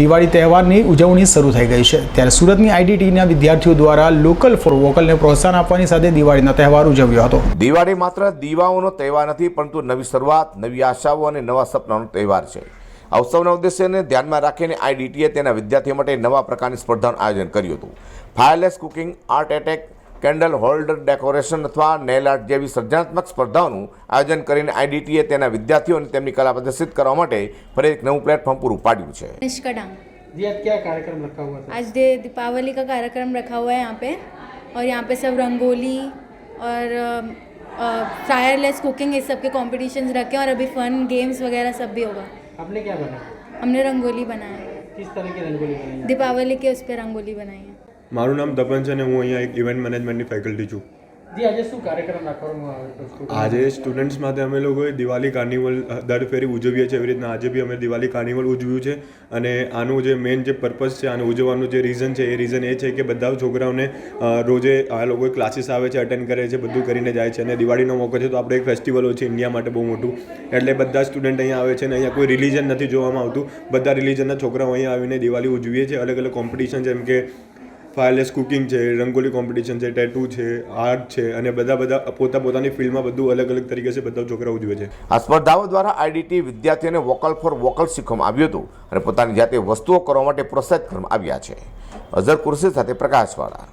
દિવાળી તહેવારની ઉજવણી શરૂ થઈ ગઈ છે. ત્યારે સુરતની આઈડીટીના વિદ્યાર્થીઓ દ્વારા લોકલ ફોર વોકલને પ્રોત્સાહન આપવાની સાથે દિવાળીનો તહેવાર ઉજવ્યો હતો. દિવાળી માત્ર દીવાઓનો તહેવાર નથી, પરંતુ નવી શરૂઆત, નવી આશાઓ અને નવા સપનાનો તહેવાર છે. આ ઉત્સવના ઉદ્દેશ્યને ધ્યાનમાં રાખીને આઈડીટીએ તેના વિદ્યાર્થીઓ માટે નવા પ્રકારની સ્પર્ધાનું આયોજન કર્યું હતું. Fireless cooking art attack candle holder decoration અથવા નેલ આર્ટ જેવી સર્જનાત્મક સ્પર્ધાઓનું આયોજન કરીને આઈડીટીએ તેના વિદ્યાર્થીઓને તેમની કલા પ્રદર્શિત કરવા માટે ફરી એક નવું પ્લેટફોર્મ પૂરું પાડ્યું છે निष्का डांग जी आज क्या कार्यक्रम रखा हुआ था आज दे दीपावली का कार्यक्रम रखा हुआ है यहाँ पे और यहाँ पे सब रंगोली और फायरलेस कुकिंग इस सब के कॉम्पिटिशन्स रखे हैं और अभी फन गेम्स वगैरह सब भी होगा आपने क्या बना हमने रंगोली बनाया है किस तरह की रंगोली बनाई दीपावली के उस पर रंगोली बनाई है મારું નામ તપન છે અને હું અહીંયા એક ઇવેન્ટ મેનેજમેન્ટની ફેકલ્ટી છું. આજે શું સ્ટુડન્ટ્સ માટે અમે લોકોએ દિવાળી કાર્નિવલ દર ફેરી ઉજવીએ છીએ એવી રીતના આજે બી અમે દિવાળી કાર્નિવલ ઉજવ્યું છે અને આનું જે મેઇન જે પર્પસ છે આને ઉજવવાનું જે રીઝન છે એ રીઝન એ છે કે બધા છોકરાઓને રોજે આ લોકો ક્લાસીસ આવે છે અટેન્ડ કરે છે બધું કરીને જાય છે અને દિવાળીનો મોકો છે. તો આપણે એક ફેસ્ટિવલ હોય છે ઇન્ડિયા માટે બહુ મોટું. એટલે બધા સ્ટુડન્ટ અહીંયા આવે છે અને અહીંયા કોઈ રિલિજન નથી જોવામાં આવતું. બધા રિલિજનના છોકરાઓ અહીંયા આવીને દિવાળી ઉજવીએ છીએ. અલગ અલગ કોમ્પિટિશન જેમ કે ફાયરલેસ કુકિંગ છે, રંગોલી કોમ્પિટિશન છે ટેટુ છે આર્ટ છે અને બધા બધા પોતા પોતાની ફિલ્ડમાં બધું અલગ અલગ તરીકે છે, બધા છોકરાઓ ઉજવે છે. આ સ્પર્ધાઓ દ્વારા આઈડીટી વિદ્યાર્થીઓને વોકલ ફોર વોકલ શીખવામાં આવ્યું હતું અને પોતાની જાતે વસ્તુઓ કરવા માટે પ્રોત્સાહિત કરવામાં આવ્યા છે. અઝર કુરશી સાથે પ્રકાશવાળા.